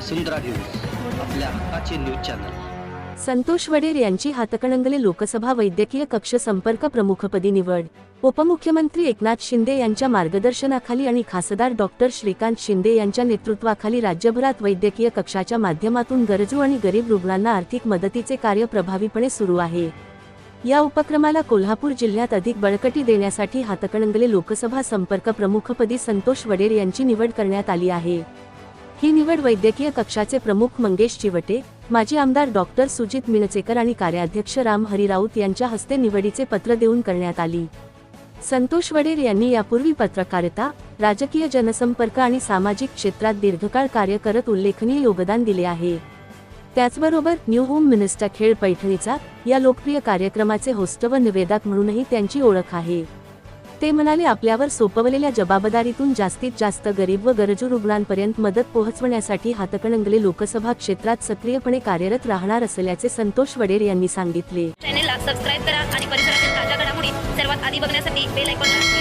वसुंधरा news आपल्या हक्काचे news channel. Santosh वडेर यांची हातकणंगले लोकसभा वैद्यकीय कक्ष संपर्क प्रमुखपदी निवड. उपमुख्यमंत्री एकनाथ शिंदे यांच्या मार्गदर्शनाखाली आणि खासदार डॉक्टर श्रीकांत शिंदे यांच्या नेतृत्वाखाली राज्यभरात वैद्यकीय कक्षाच्या माध्यमातून गरजू आणि गरीब रुग्णांना आर्थिक मदतीचे कार्य प्रभावीपणे सुरू आहे. या उपक्रमाला कोल्हापूर जिल्ह्यात अधिक बळकटी देण्यासाठी हातकणंगले लोकसभा संपर्क प्रमुखपदी संतोष वडेर यांची निवड करण्यात आली आहे. ही निवड वैद्यकीय कक्षाचे प्रमुख मंगेश चिवटे माजी आमदार डॉक्टर सुजित मिणचेकर आणि कार्याध्यक्ष राम हरी राऊत यांच्या हस्ते निवडीचे पत्र देऊन करण्यात आली. संतोष वडेर यांनी यापूर्वी पत्रकारिता राजकीय जनसंपर्क आणि सामाजिक क्षेत्रात दीर्घकाळ कार्य करत उल्लेखनीय योगदान दिले आहे. त्याचबरोबर न्यू होम मिनिस्टर खेळ पैठणीचा या लोकप्रिय कार्यक्रमाचे होस्ट व निवेदक म्हणूनही त्यांची ओळख आहे. ते म्हणाले आपल्यावर सोपवलेल्या जबाबदारीतून जास्तीत जास्त गरीब व गरजू रुग्णांपर्यंत मदत पोहोचवण्यासाठी हातकणंगले लोकसभा क्षेत्रात सक्रियपणे कार्यरत राहणार असल्याचे संतोष वडेर यांनी सांगितले. चॅनेलला सबस्क्राईब करा आणि परिसरातील ताज्या घडामोडी सर्वात आधी बघण्यासाठी बेल आयकॉनला